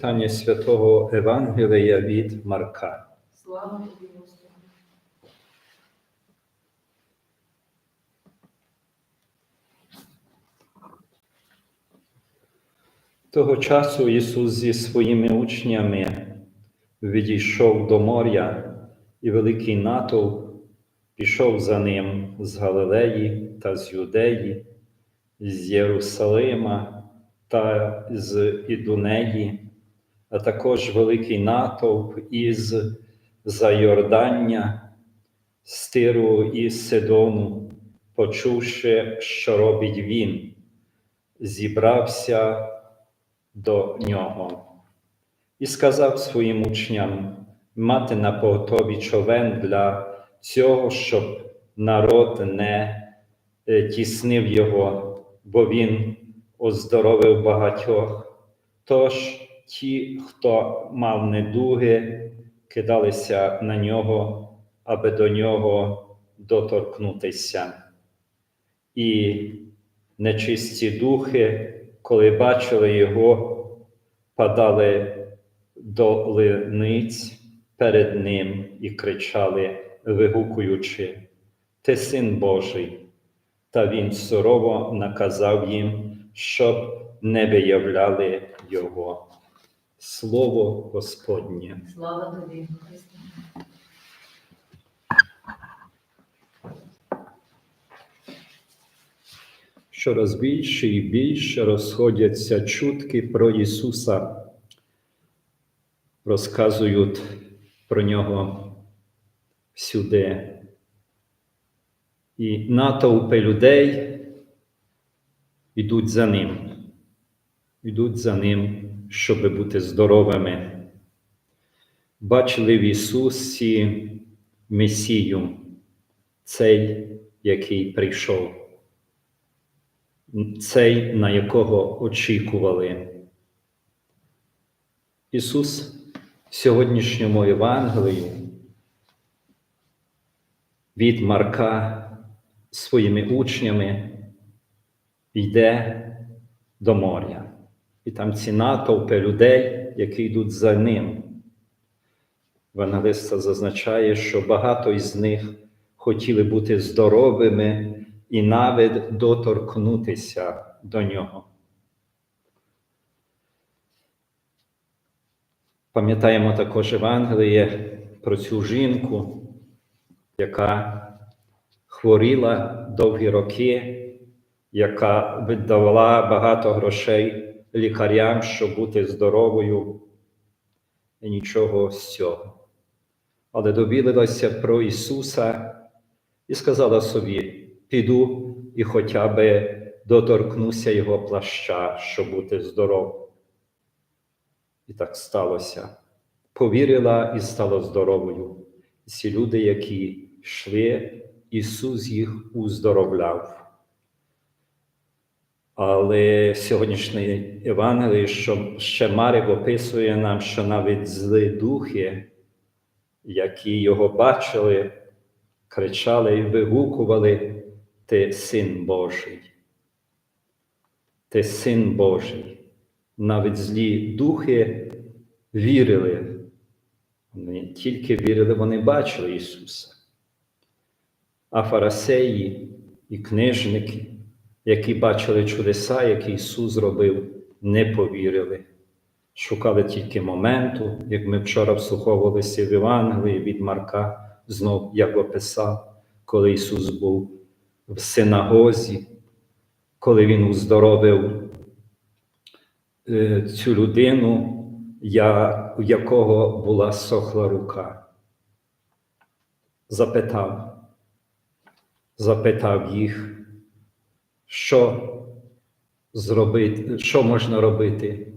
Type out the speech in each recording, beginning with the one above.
Читання святого Евангелія від Марка. Слава тобі, Господи. Того часу Ісус зі своїми учнями відійшов до моря, і великий натовп пішов за ним з Галилеї та з Юдеї, з Єрусалима та з Ідунеї, а також великий натовп із Зайордання, з Тиру і Сидону, почувши, що робить він, зібрався до нього і сказав своїм учням мати на поготові човен для цього, щоб народ не е, тіснив його, бо він оздоровив багатьох. Тож ті, хто мав недуги, кидалися на нього, аби до нього доторкнутися. І нечисті духи, коли бачили його, падали до линиць перед ним і кричали, вигукуючи, Ти син Божий. Та він сурово наказав їм, щоб не виявляли його. Слово Господнє. Слава тобі, Христе. Щораз більше і більше розходяться чутки про Ісуса, розказують про Нього всюди. І натовпи людей йдуть за Ним, йдуть за Ним, щоб бути здоровими. Бачили в Ісусі Месію, цей, який прийшов цей, на якого очікували. Ісус в сьогоднішньому Євангелію від Марка своїми учнями йде до моря. І там ці натовпи людей, які йдуть за ним. Евангелиста зазначає, що багато із них хотіли бути здоровими і навіть доторкнутися до нього. Пам'ятаємо також Євангеліє про цю жінку, яка хворіла довгі роки, яка віддавала багато грошей лікарям, щоб бути здоровою, і нічого з цього. Але довідалася про Ісуса і сказала собі, піду і хоча би доторкнуся його плаща, щоб бути здоровим. І так сталося. Повірила і стала здоровою. Ці люди, які йшли, Ісус їх уздоровляв. Але сьогоднішній Євангелій, що ще Марик описує нам, що навіть злі духи, які його бачили, кричали і вигукували, ти син Божий. Ти син Божий. Навіть злі духи вірили. Вони тільки вірили, вони бачили Ісуса. А фарисеї і книжники, які бачили чудеса, які Ісус зробив, не повірили. Шукали тільки моменту, як ми вчора вслуховувалися в Євангелії від Марка, знов як описав, коли Ісус був в синагозі, коли Він уздоровив е, цю людину, у якого була сохла рука. Запитав, запитав їх, що зробити, що можна робити,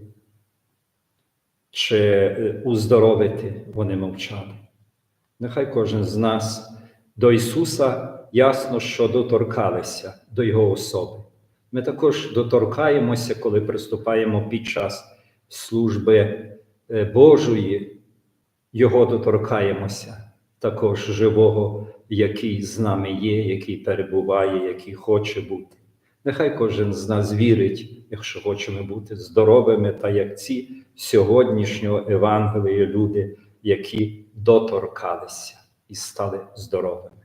чи е, уздоровити, вони мовчали. Нехай кожен з нас до Ісуса ясно, що доторкалися до Його особи. Ми також доторкаємося, коли приступаємо під час служби е, Божої, Його доторкаємося, також живого, який з нами є, який перебуває, який хоче бути. Нехай кожен з нас вірить, якщо хочемо бути здоровими, та як ці сьогоднішнього Евангелія люди, які доторкалися і стали здоровими.